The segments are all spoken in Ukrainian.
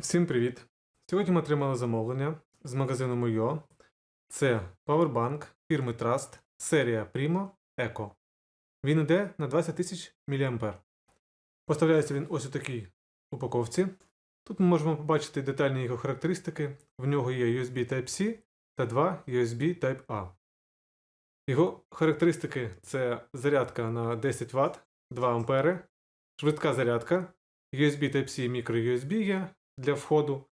Всім привіт! Сьогодні ми отримали замовлення з магазину Moyo. Це Powerbank фірми Trust, серія Primo Eco. Він йде на 20 тисяч мА. Поставляється він ось у такій упаковці. Тут ми можемо побачити детальні його характеристики. В нього є USB Type-C та два USB Type-A. Його характеристики це зарядка на 10 Вт, 2 А, швидка зарядка, USB Type-C і microUSB є для входу.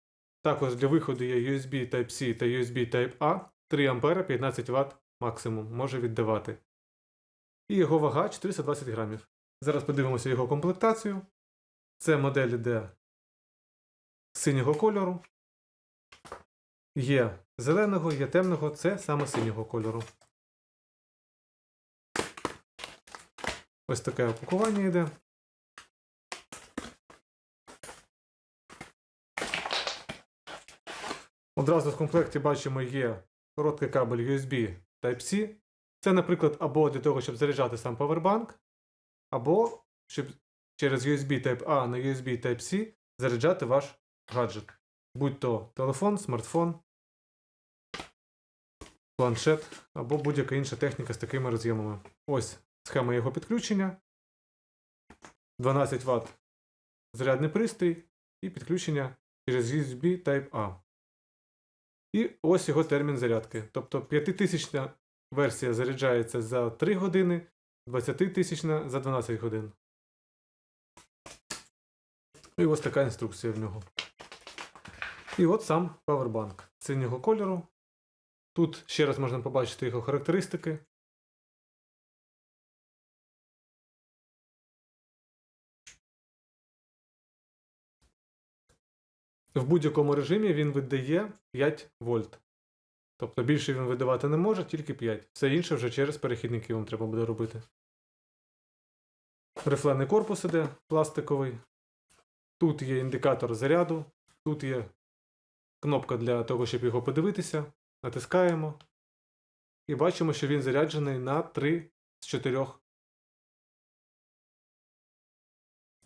Також для виходу є USB Type-C та USB Type-A 3 А 15 Вт максимум може віддавати. І його вага 420 грамів. Зараз подивимося його комплектацію. Це модель іде синього кольору. Є зеленого, є темного, це саме синього кольору. Ось таке опакування йде. Одразу в комплекті бачимо є короткий кабель USB Type-C. Це, наприклад, або для того, щоб заряджати сам Powerbank, або щоб через USB Type-A на USB Type-C заряджати ваш гаджет. Будь то телефон, смартфон, планшет або будь-яка інша техніка з такими роз'ємами. Ось схема його підключення. 12 Вт зарядний пристрій і підключення через USB Type-A. І ось його термін зарядки. Тобто 5000 версія заряджається за 3 години, 20-тисячна за 12 годин. І ось така інструкція в нього. І от сам Powerbank синього кольору. Тут ще раз можна побачити його характеристики. В будь-якому режимі він видає 5 вольт. Тобто більше він видавати не може, тільки 5. Все інше вже через перехідники вам треба буде робити. Рифлений корпус іде пластиковий. Тут є індикатор заряду, тут є кнопка для того, щоб його подивитися. Натискаємо. І бачимо, що він заряджений на 3 з 4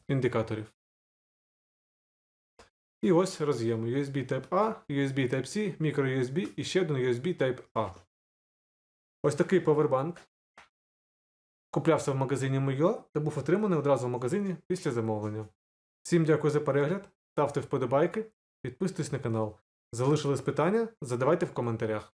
індикаторів. І ось роз'єм USB Type-A, USB Type-C, microUSB і ще один USB Type-A. Ось такий повербанк. Куплявся в магазині Мойо та був отриманий одразу в магазині після замовлення. Всім дякую за перегляд, ставте вподобайки, підписуйтесь на канал. Залишились питання? Задавайте в коментарях.